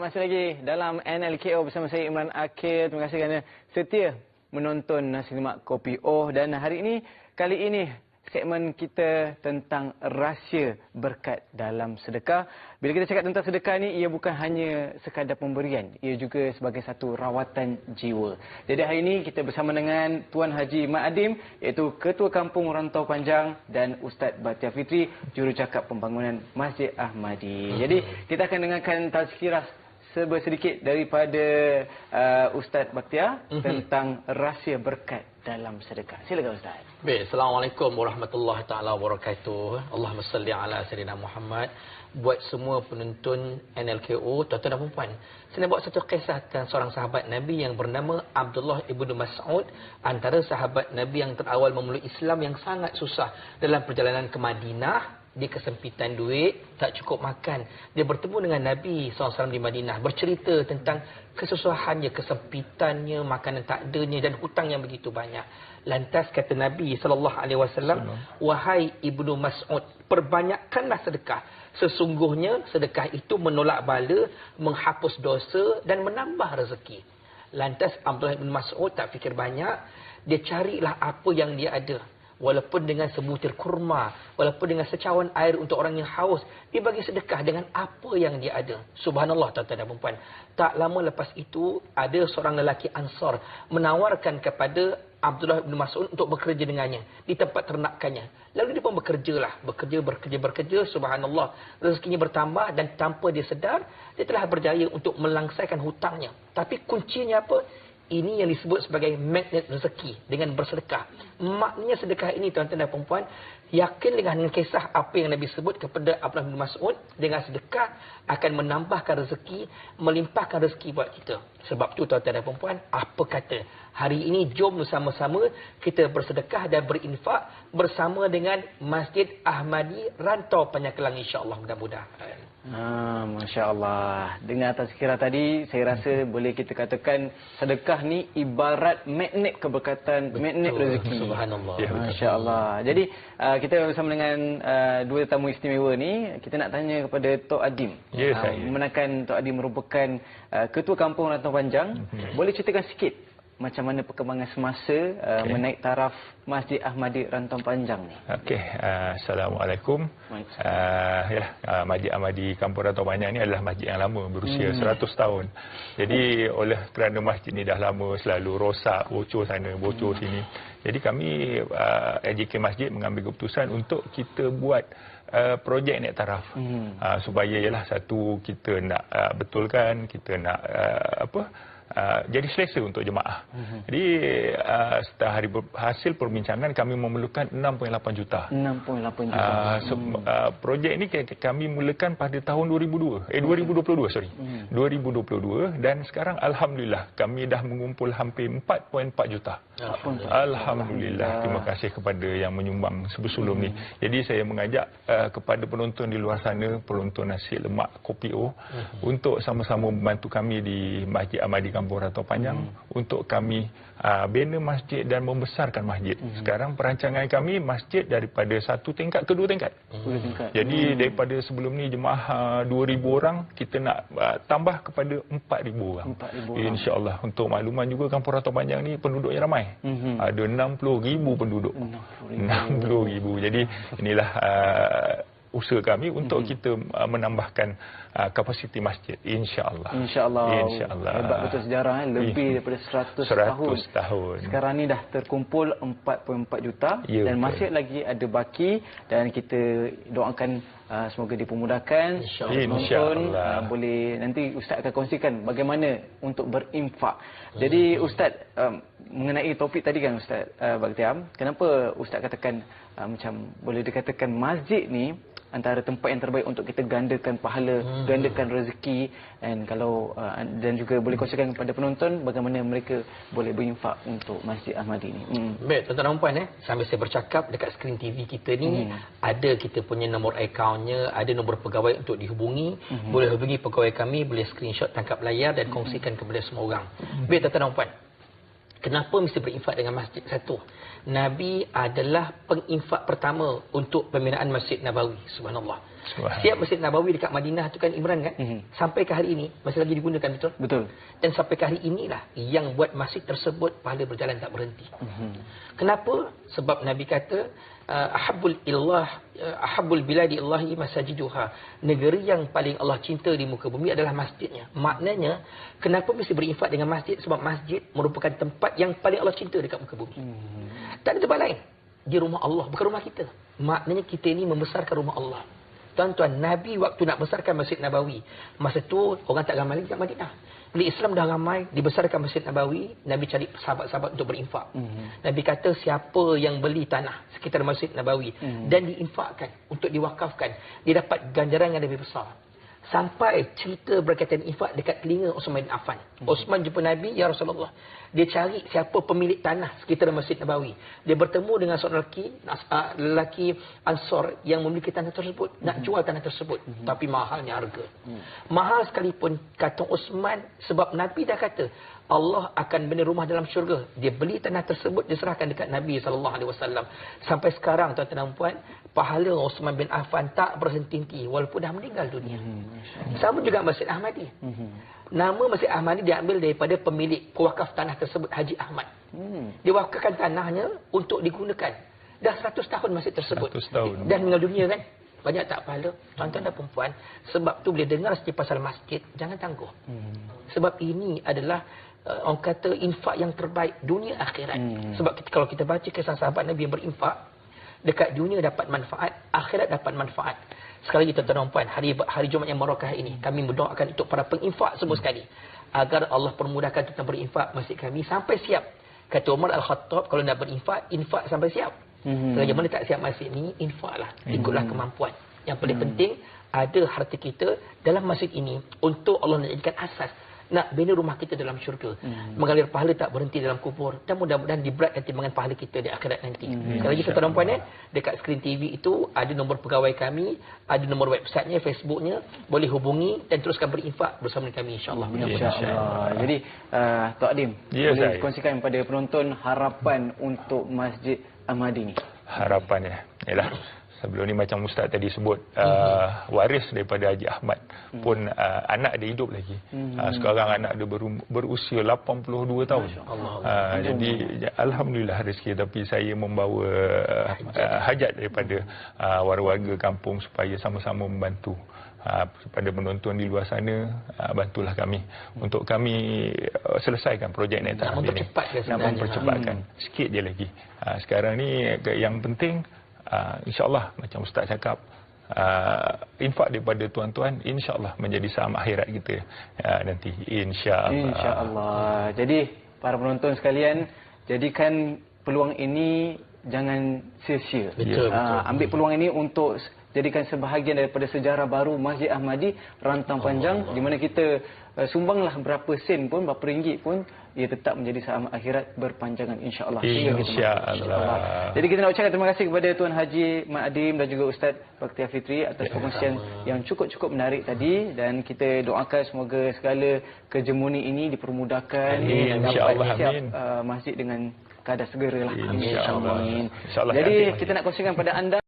masih lagi dalam NLKO bersama saya Imran Akil. Terima kasih kerana setia menonton Nasi Lemak Kopi Oh. Dan hari ini, kali ini segmen kita tentang rahsia berkat dalam sedekah. Bila kita cakap tentang sedekah ni, ia bukan hanya sekadar pemberian. Ia juga sebagai satu rawatan jiwa. Jadi hari ini kita bersama dengan Tuan Haji Mat Adim, iaitu Ketua Kampung Rantau Panjang dan Ustaz Batia Fitri, Jurucakap Pembangunan Masjid Ahmadi. Jadi kita akan dengarkan tazkirah sedikit daripada uh, Ustaz Bakhtiar mm-hmm. tentang rahsia berkat dalam sedekah. Silakan Ustaz. Baik, Assalamualaikum warahmatullahi taala wabarakatuh. Allahumma salli ala sayyidina Muhammad. Buat semua penonton NLKO, tuan-tuan dan puan. Saya nak buat satu kisah tentang seorang sahabat Nabi yang bernama Abdullah ibnu Mas'ud, antara sahabat Nabi yang terawal memeluk Islam yang sangat susah dalam perjalanan ke Madinah dia kesempitan duit, tak cukup makan. Dia bertemu dengan Nabi SAW di Madinah. Bercerita tentang kesusahannya, kesempitannya, makanan tak adanya dan hutang yang begitu banyak. Lantas kata Nabi SAW, Wahai Ibnu Mas'ud, perbanyakkanlah sedekah. Sesungguhnya sedekah itu menolak bala, menghapus dosa dan menambah rezeki. Lantas Abdullah bin Mas'ud tak fikir banyak. Dia carilah apa yang dia ada walaupun dengan sebutir kurma, walaupun dengan secawan air untuk orang yang haus, dia bagi sedekah dengan apa yang dia ada. Subhanallah tuan-tuan dan puan Tak lama lepas itu, ada seorang lelaki Ansar menawarkan kepada Abdullah bin Mas'ud untuk bekerja dengannya di tempat ternakannya. Lalu dia pun bekerjalah, bekerja, bekerja, bekerja, subhanallah. Rezekinya bertambah dan tanpa dia sedar, dia telah berjaya untuk melangsaikan hutangnya. Tapi kuncinya apa? Ini yang disebut sebagai magnet rezeki dengan bersedekah. Maknanya sedekah ini tuan-tuan dan perempuan, yakin dengan kisah apa yang Nabi sebut kepada Abdullah bin Mas'ud, dengan sedekah akan menambahkan rezeki, melimpahkan rezeki buat kita. Sebab tu tuan-tuan dan perempuan, apa kata? Hari ini jom bersama-sama kita bersedekah dan berinfak bersama dengan Masjid Ahmadi Rantau Penyakelang insya-Allah mudah-mudahan. Ha, Masya Allah. Dengar atas kira tadi, saya rasa boleh kita katakan sedekah ni ibarat magnet keberkatan, Betul. magnet rezeki. Subhanallah. Ya, Masya Allah. Jadi, uh, kita bersama dengan uh, dua tamu istimewa ni, kita nak tanya kepada Tok Adim. Ya, uh, saya. Menakan Tok Adim merupakan uh, Ketua Kampung Rantau Panjang. Hmm. Boleh ceritakan sikit macam mana perkembangan semasa uh, okay. menaik taraf Masjid Ahmadi Rantau Panjang ni. Okey, uh, Assalamualaikum. Uh, ya, uh, Masjid Ahmadi Kampung Rantau Panjang ni adalah masjid yang lama berusia hmm. 100 tahun. Jadi oleh kerana masjid ni dah lama selalu rosak, bocor sana, bocor hmm. sini. Jadi kami uh, AJK Masjid mengambil keputusan untuk kita buat uh, projek naik taraf. Hmm. Uh, supaya ialah satu kita nak uh, betulkan, kita nak uh, apa? Uh, jadi selesa untuk jemaah. Uh-huh. Jadi uh, setelah hari hasil perbincangan kami memerlukan 6.8 juta. 6.8 juta. Uh, so, uh, projek ini kami mulakan pada tahun 2002. Eh 2022 sorry. Hmm. 2022 dan sekarang alhamdulillah kami dah mengumpul hampir 4.4 juta. Alhamdulillah. alhamdulillah. Terima kasih kepada yang menyumbang sebelum hmm. ni. Jadi saya mengajak uh, kepada penonton di luar sana, penonton nasi lemak kopi O hmm. untuk sama-sama membantu kami di Masjid Ahmadi Kampung Rantau Panjang hmm. untuk kami uh, bina masjid dan membesarkan masjid. Hmm. Sekarang perancangan kami masjid daripada satu tingkat ke dua tingkat. Hmm. Jadi hmm. daripada sebelum ni jemaah uh, 2000 orang kita nak uh, tambah kepada 4000 orang. 4000 Insya-Allah untuk makluman juga Kampung Rantau Panjang ni penduduknya ramai. Hmm. Ada 60000 penduduk. 60000. Jadi inilah uh, usaha kami untuk mm-hmm. kita uh, menambahkan uh, kapasiti masjid insyaallah insyaallah insyaallah hebat betul sejarah eh? lebih mm. daripada 100, 100 tahun. tahun sekarang ni dah terkumpul 4.4 juta ya, dan betul. masih lagi ada baki dan kita doakan uh, semoga dipermudahkan insyaallah insya uh, boleh nanti ustaz akan kongsikan bagaimana untuk berinfak jadi mm-hmm. ustaz um, mengenai topik tadi kan ustaz uh, Bagtiam kenapa ustaz katakan uh, macam boleh dikatakan masjid ni antara tempat yang terbaik untuk kita gandakan pahala, hmm. gandakan rezeki dan kalau uh, dan juga boleh kongsikan kepada penonton bagaimana mereka boleh berinfak untuk Masjid Ahmadi ini. Hmm. Baik, tuan-tuan dan puan eh, sambil saya bercakap dekat skrin TV kita ni hmm. ada kita punya nombor akaunnya, ada nombor pegawai untuk dihubungi. Hmm. Boleh hubungi pegawai kami, boleh screenshot tangkap layar dan kongsikan kepada semua orang. Hmm. Baik, tuan-tuan dan puan. Kenapa mesti berinfak dengan masjid? Satu, Nabi adalah penginfak pertama untuk pembinaan Masjid Nabawi. Subhanallah. Siap Masjid Nabawi dekat Madinah tu kan Imran kan? Mhm. Sampai ke hari ini masih lagi digunakan betul? Betul. Dan sampai ke hari inilah yang buat masjid tersebut pahala berjalan tak berhenti. Mhm. Kenapa? Sebab Nabi kata uh, ahabbul illah uh, ahabbul biladi illahi masajiduha. Negeri yang paling Allah cinta di muka bumi adalah masjidnya. Maknanya kenapa mesti berinfak dengan masjid? Sebab masjid merupakan tempat yang paling Allah cinta dekat muka bumi. Mhm. Tak ada tempat lain. Di rumah Allah, bukan rumah kita. Maknanya kita ini membesarkan rumah Allah. Tuan-tuan, Nabi waktu nak besarkan Masjid Nabawi. Masa tu orang tak ramai lagi kat Madinah. Bila Islam dah ramai, dibesarkan Masjid Nabawi, Nabi cari sahabat-sahabat untuk berinfak. Mhm. Nabi kata siapa yang beli tanah sekitar Masjid Nabawi Mhm. dan diinfakkan untuk diwakafkan, dia dapat ganjaran yang lebih besar. Sampai cerita berkaitan infak dekat telinga Osman bin Affan. Osman jumpa Nabi, Ya Rasulullah. Dia cari siapa pemilik tanah sekitar Masjid Nabawi. Dia bertemu dengan seorang lelaki, ah, lelaki Ansor yang memiliki tanah tersebut. Nak jual tanah tersebut. Tapi mahalnya harga. Mahal sekalipun, kata Osman, sebab Nabi dah kata, Allah akan bina rumah dalam syurga. Dia beli tanah tersebut, diserahkan dekat Nabi SAW. Sampai sekarang, tuan-tuan dan puan, pahala Osman bin Affan tak berhenti-henti walaupun dah meninggal dunia. Sama juga Masjid Ahmadi. Mhm. Nama Masjid Ahmadi diambil daripada pemilik pewakaf tanah tersebut, Haji Ahmad. Hmm. Dia wakafkan tanahnya untuk digunakan. Dah 100 tahun masjid tersebut. 100 tahun. Dan meninggal dunia kan. Banyak tak pahala. Tuan-tuan dan perempuan. Sebab tu bila dengar sikit pasal masjid, jangan tangguh. Hmm. Sebab ini adalah uh, orang kata infak yang terbaik dunia akhirat. Hmm. Sebab kita, kalau kita baca kisah sahabat Nabi yang berinfak, dekat dunia dapat manfaat, akhirat dapat manfaat. Sekali lagi tuan-tuan dan puan, hari hari Jumaat yang barakah ini, kami mendoakan untuk para penginfak semua sekali. Agar Allah permudahkan tentang berinfak masjid kami sampai siap. Kata Umar Al-Khattab, kalau nak berinfak, infak sampai siap. Mhm. Selagi mana tak siap masjid ni, infaklah. Ikutlah kemampuan. Yang paling penting, ada harta kita dalam masjid ini untuk Allah nak jadikan asas nak bina rumah kita dalam syurga. Hmm. Mengalir pahala tak berhenti dalam kubur. Dan mudah-mudahan diberatkan timbangan pahala kita di akhirat nanti. Hmm. Sekali lagi dan puan ya, dekat skrin TV itu ada nombor pegawai kami, ada nombor websitenya, Facebooknya, boleh hubungi dan teruskan berinfak bersama dengan kami insya-Allah. Mudah-mudahan. InsyaAllah. Jadi, uh, Tok Adim, Ya, boleh saya. kongsikan kepada penonton harapan untuk Masjid Ahmadi ni. harapannya ialah sebelum ni macam ustaz tadi sebut uh, waris daripada Haji Ahmad pun uh, anak dia hidup lagi. Uh, sekarang anak dia berum, berusia 82 tahun. Uh, jadi ya, alhamdulillah rezeki tapi saya membawa uh, hajat daripada uh, warga-warga kampung supaya sama-sama membantu uh, kepada penonton di luar sana uh, bantulah kami. Untuk kami uh, selesaikan projek Nak Neta Nabi ni. mempercepatkan nak sebenarnya. mempercepatkan sikit je lagi. Uh, sekarang ni yang penting uh, insyaallah macam ustaz cakap uh, infak daripada tuan-tuan insyaallah menjadi saham akhirat kita uh, nanti insyaallah InsyaAllah. Jadi, para penonton sekalian, jadikan peluang ini jangan sia-sia. Betul, Ah, betul. ambil peluang ini untuk jadikan sebahagian daripada sejarah baru Masjid Ahmadi rantang panjang di mana kita uh, sumbanglah berapa sen pun berapa ringgit pun ia tetap menjadi saham akhirat berpanjangan insya-Allah. InsyaAllah. Jadi kita nak ucapkan terima kasih kepada Tuan Haji Mak Adim dan juga Ustaz Baktiar Fitri atas perkongsian yang cukup-cukup menarik tadi dan kita doakan semoga segala kejemuni ini dipermudahkan Amin. dan dapat InsyaAllah. siap uh, masjid dengan keadaan segera lah. InsyaAllah. Amin. InsyaAllah Jadi nanti kita nak kongsikan pada anda